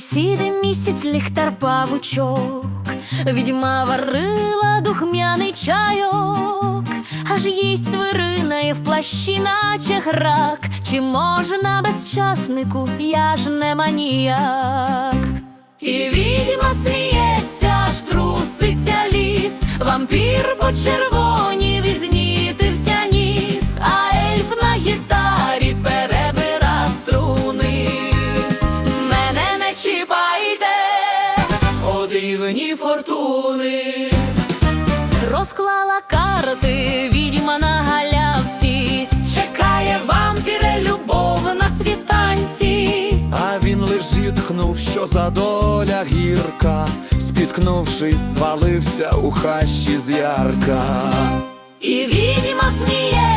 сіде місяць ліхтар павучок, відьма варила духмяний чайок, аж їсть свирина і в плащі, наче грак. Чи можна безчаснику, я ж не маніяк. І відьма сміється, аж труситься ліс, вампір по червоній візнітився дивні фортуни. Розклала карти відьма на галявці, чекає вампіре любов на світанці. А він лиш зітхнув, що за доля гірка, спіткнувшись, звалився у хащі з ярка. І відьма сміється,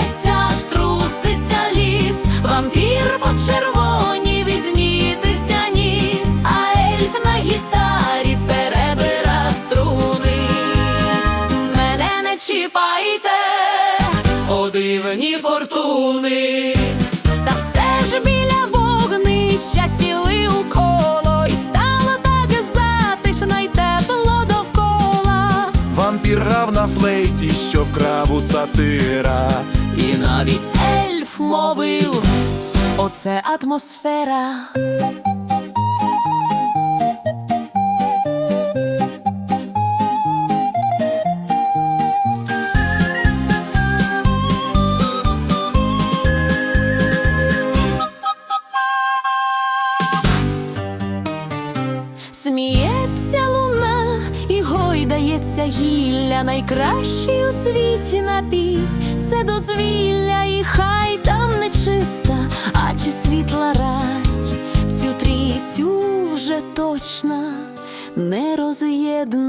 чіпайте, о дивні фортуни. Та все ж біля вогнища сіли у коло, і стало так затишно й тепло довкола. Вампір грав на флейті, що вкрав у сатира. І навіть ельф мовив, оце атмосфера. Сміється луна і гойдається гілля, найкращий у світі напій. Це дозвілля, і хай там не чиста, а чи світла рать, цю трійцю вже точно не роз'єднать.